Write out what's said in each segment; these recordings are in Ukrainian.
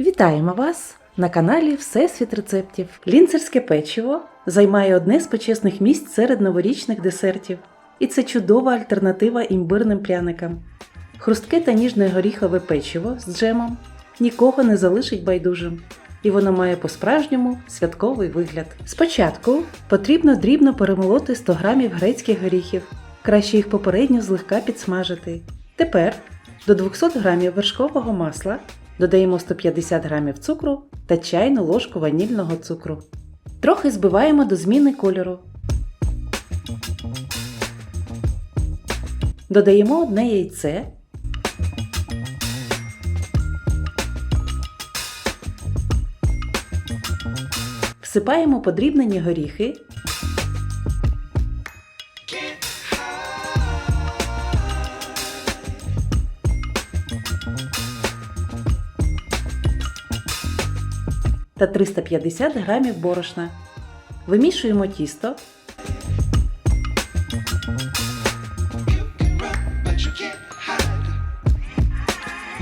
Вітаємо вас на каналі Всесвіт рецептів. Лінцерське печиво займає одне з почесних місць серед новорічних десертів, і це чудова альтернатива імбирним пряникам. Хрустке та ніжне горіхове печиво з джемом нікого не залишить байдужим, і воно має по-справжньому святковий вигляд. Спочатку потрібно дрібно перемолоти 100 г грецьких горіхів, краще їх попередньо злегка підсмажити. Тепер до 200 г вершкового масла додаємо 150 г цукру та чайну ложку ванільного цукру. Трохи збиваємо до зміни кольору. Додаємо одне яйце. Всипаємо подрібнені горіхи. But you can't hide.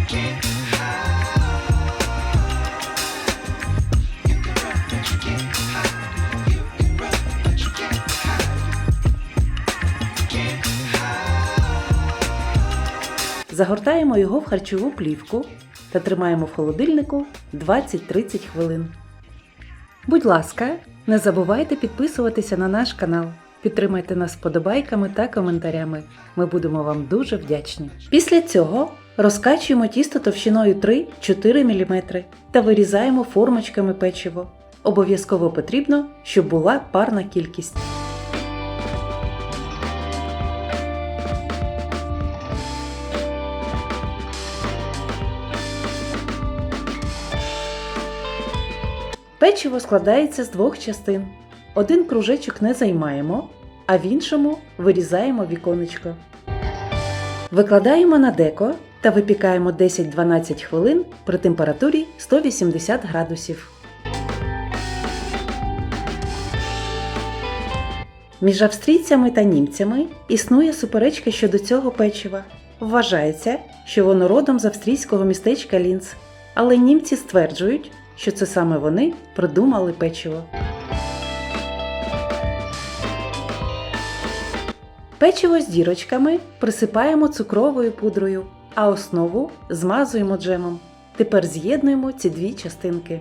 Can't hide. Загортаємо його в харчову плівку та тримаємо в холодильнику 20-30 хвилин. Будь ласка, не забувайте підписуватися на наш канал. Підтримайте нас вподобайками та коментарями. Ми будемо вам дуже вдячні. Після цього розкачуємо тісто товщиною 3-4 мм та вирізаємо формочками печиво. Обов'язково потрібно, щоб була парна кількість. Печиво складається з двох частин. Один кружечок не займаємо, а в іншому вирізаємо віконечко. Викладаємо на деко та випікаємо 10-12 хвилин при температурі 180 градусів. Між австрійцями та німцями існує суперечка щодо цього печива. Вважається, що воно родом з австрійського містечка Лінц, але німці стверджують, що це саме вони придумали печиво. Печиво з дірочками присипаємо цукровою пудрою, а основу змазуємо джемом. Тепер з'єднуємо ці дві частинки.